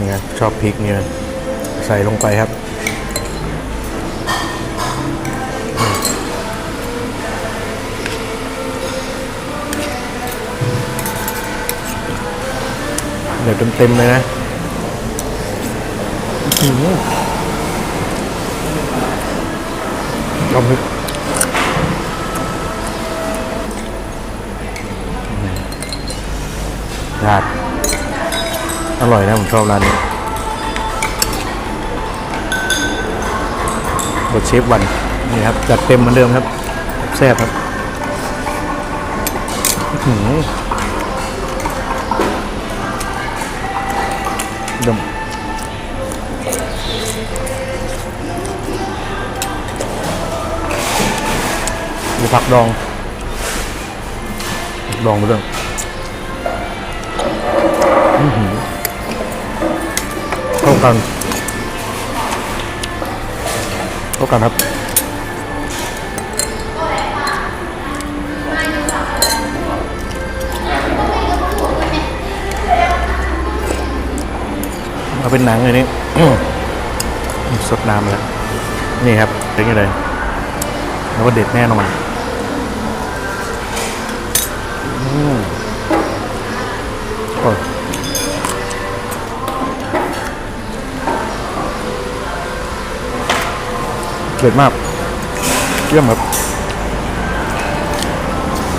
นี่ยชอบพริกเนี่ยใส่ลงไปครับ เดี๋ยวเต็มๆเลยนะลองพริกราด อร่อยนะผมชอบร้านนี้บดเชฟวันนี่ครับ จัดเต็มเหมือนเดิมครับแซ่บครับอื้อหือดมมีผักดองผักดองมาด้วยอื้อหือ กันเข้ากันครับเอาเป็นหนังเลยนี่สดน้ำแล้ว นี่ครับเป็นยังไงแล้วก็เด็ดแน่นอน เด็ดมากเยี่ยมครับ